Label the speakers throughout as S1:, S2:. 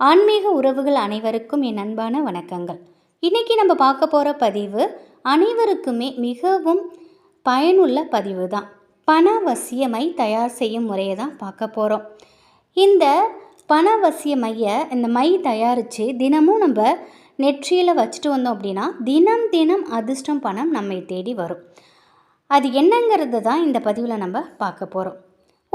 S1: ஆன்மீக உறவுகள் அனைவருக்கும் என் அன்பான வணக்கங்கள். இன்றைக்கி நம்ம பார்க்க போகிற பதிவு அனைவருக்குமே மிகவும் பயனுள்ள பதிவு தான் பணவசியமை தயார் செய்யும் முறையை தான் பார்க்க போகிறோம் இந்த பணவசிய மையை இந்த மை தயாரித்து தினமும் நம்ம நெற்றியில் வச்சுட்டு வந்தோம் அப்படின்னா தினம் தினம் அதிர்ஷ்டம் பணம் நம்மை தேடி வரும். அது என்னங்கிறது தான் இந்த பதிவில் நம்ம பார்க்க போகிறோம்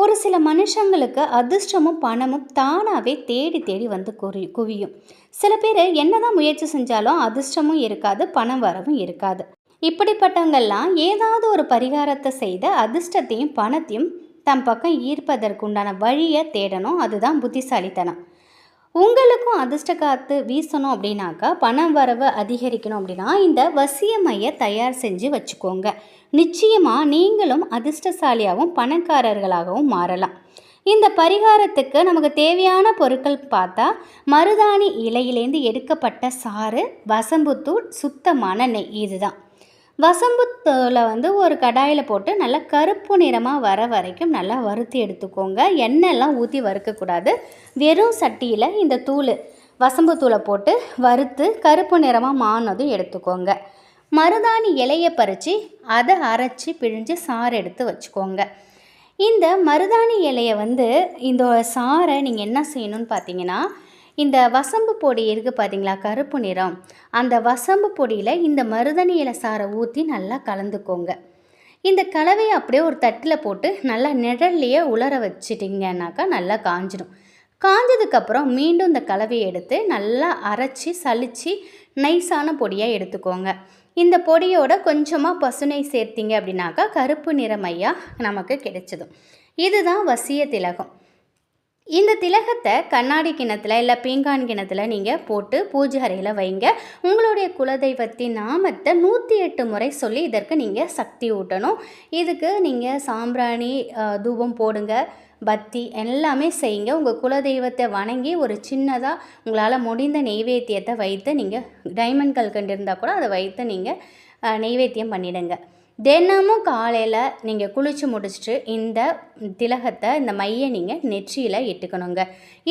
S1: ஒரு சில மனுஷங்களுக்கு அதிர்ஷ்டமும் பணமும் தானாகவே தேடி தேடி வந்து குவி குவியும். சில பேர் என்னதான் முயற்சி செஞ்சாலும் அதிர்ஷ்டமும் இருக்காது பணம் வரவும் இருக்காது. இப்படிப்பட்டவங்கெல்லாம் ஏதாவது ஒரு பரிகாரத்தை செய்த அதிர்ஷ்டத்தையும் பணத்தையும் தம் பக்கம் ஈர்ப்பதற்குண்டான வழியை தேடணும். அதுதான் புத்திசாலித்தனம். உங்களுக்கும் அதிர்ஷ்ட காத்து வீசணும் அப்படின்னாக்கா பணம் வரவு அதிகரிக்கணும் அப்படின்னா இந்த வசியமைய தயார் செஞ்சு வச்சுக்கோங்க. நிச்சயமாக நீங்களும் அதிர்ஷ்டசாலியாகவும் பணக்காரர்களாகவும் மாறலாம். இந்த பரிகாரத்துக்கு நமக்கு தேவையான பொருட்கள் பார்த்தா மருதாணி இலையிலேருந்து எடுக்கப்பட்ட சாறு வசம்புத்தூள் சுத்தமான நெய். இதுதான். வசம்புத்தூளை வந்து ஒரு கடாயில் போட்டு நல்லா கருப்பு நிறமாக வர வரைக்கும் நல்லா வறுத்து எடுத்துக்கோங்க. எண்ணெய்லாம் ஊற்றி வறுக்கக்கூடாது வெறும் சட்டியில் இந்த தூள் வசம்புத்தூளை போட்டு வறுத்து கருப்பு நிறமாக மானதும் எடுத்துக்கோங்க. மருதாணி இலையை பறித்து அதை அரைச்சி பிழிஞ்சு சாறு எடுத்து வச்சுக்கோங்க. இந்த மருதாணி இலையை வந்து இந்த சாறை நீங்கள் என்ன செய்யணும்னு பார்த்தீங்கன்னா இந்த வசம்பு பொடி இருக்குது பார்த்தீங்களா கருப்பு நிறம். அந்த வசம்பு பொடியில் இந்த மருதாணி இலை சாரை ஊற்றி நல்லா கலந்துக்கோங்க. இந்த கலவையை அப்படியே ஒரு தட்டில் போட்டு நல்லா நிழல்லையே உலர வச்சிட்டிங்கனாக்கா நல்லா காஞ்சிடும் காஞ்சதுக்கப்புறம் மீண்டும் இந்த கலவையை எடுத்து நல்லா அரைச்சி சலித்து நைஸான பொடியாக எடுத்துக்கோங்க. இந்த பொடியோட கொஞ்சமாக பசுனை சேர்த்திங்க அப்படின்னாக்கா கருப்பு நிறமையாக நமக்கு கிடைச்சிடும் இதுதான் வசிய திலகம். இந்த திலகத்தை கண்ணாடி கிணத்துல இல்லை பீங்கான் கிணத்துல நீங்கள் போட்டு பூஜை அறையில் வைங்க. உங்களுடைய குலதெய்வத்தின் நாமத்தை நூற்றி எட்டு முறை சொல்லி இதற்கு நீங்கள் சக்தி ஊட்டணும். இதுக்கு நீங்கள் சாம்பிராணி தூபம் போடுங்க. பத்தி எல்லாமே செய்யுங்க. உங்கள் குலதெய்வத்தை வணங்கி ஒரு சின்னதாக உங்களால் முடிந்த நெய்வேத்தியத்தை வைத்து நீங்கள் டைமண்ட் கல் இருந்தால் கூட அதை வைத்து நீங்கள் நெய்வேத்தியம் பண்ணிவிடுங்க தினமும் காலையில் நீங்கள் குளித்து முடிச்சுட்டு இந்த திலகத்தை இந்த மையை நீங்கள் நெற்றியில் இட்டுக்கணுங்க.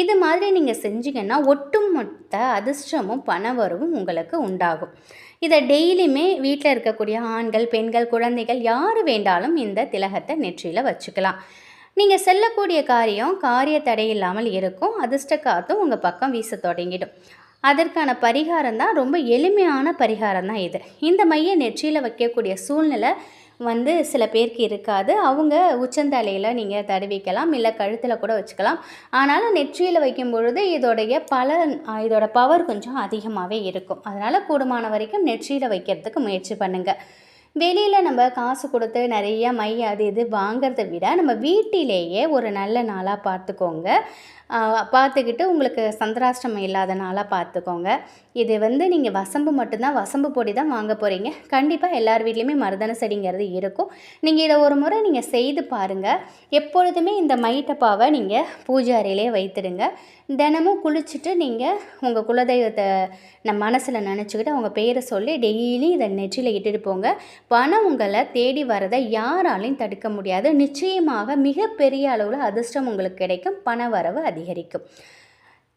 S1: இது மாதிரி நீங்கள் செஞ்சீங்கன்னா ஒட்டுமொத்த அதிர்ஷ்டமும் பணவரவும் உங்களுக்கு உண்டாகும். இதை டெய்லியுமே வீட்டில் இருக்கக்கூடிய ஆண்கள் பெண்கள் குழந்தைகள் யார் வேண்டாலும் இந்த திலகத்தை நெற்றியில் வச்சுக்கலாம். நீங்கள் செல்லக்கூடிய காரியம் காரிய தடை இல்லாமல் இருக்கும் அதிர்ஷ்ட காத்தும் உங்கள் பக்கம் வீச தொடங்கிடும். அதற்கான பரிகாரம் தான் ரொம்ப எளிமையான பரிகாரம் தான் இது. இந்த மைய நெற்றியில் வைக்கக்கூடிய சூழ்நிலை வந்து சில பேருக்கு இருக்காது. அவங்க உச்சந்தலையில் நீங்கள் தடவிக்கலாம் இல்லை கழுத்தில் கூட வச்சுக்கலாம். ஆனாலும் நெற்றியில் வைக்கும் பொழுது இதோடைய பல இதோட பவர் கொஞ்சம் அதிகமாகவே இருக்கும். அதனால் கூடுமான வரைக்கும் நெற்றியில் வைக்கிறதுக்கு முயற்சி பண்ணுங்கள் வெளியில் நம்ம காசு கொடுத்து நிறைய மை அது இது வாங்கிறத விட நம்ம வீட்டிலேயே ஒரு நல்ல நாளாக பார்த்துக்கோங்க. பார்த்துக்கிட்டு உங்களுக்கு சந்திராஷ்டமம் இல்லாத நாளாக பார்த்துக்கோங்க. இது வந்து நீங்கள் வசம்பு மட்டும்தான் வசம்பு பொடி தான் வாங்க போகிறீங்க கண்டிப்பாக எல்லார் வீட்லேயுமே மருதன செடிங்கிறது இருக்கும். நீங்கள் இதை ஒரு முறை நீங்கள் செய்து பாருங்கள் எப்பொழுதுமே இந்த மைட்டப்பாவை நீங்கள் பூஜை அறையிலே வைத்துடுங்க. தினமும் குளிச்சுட்டு நீங்கள் உங்கள் குலதெய்வத்தை நம்ம மனசில் நினச்சிக்கிட்டு அவங்க பேரை சொல்லி டெய்லி இதை நெற்றியில் இட்டுட்டு போங்க. பணம் உங்களை தேடி வரதை யாராலையும் தடுக்க முடியாது. நிச்சயமாக மிகப்பெரிய அளவில் அதிர்ஷ்டம் உங்களுக்கு கிடைக்கும். பண வரவு அதிகரிக்கும்.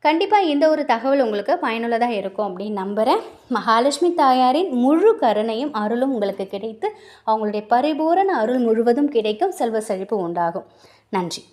S1: கண்டிப்பாக இந்த ஒரு தகவல் உங்களுக்கு பயனுள்ளதாக இருக்கும் அப்படின்னு நம்புகிறேன் மகாலட்சுமி தாயாரின் முழு கருணையும் அருளும் உங்களுக்கு கிடைத்து அவங்களுடைய பரிபூரண அருள் முழுவதும் கிடைக்கும். செல்வ செழிப்பு உண்டாகும். நன்றி.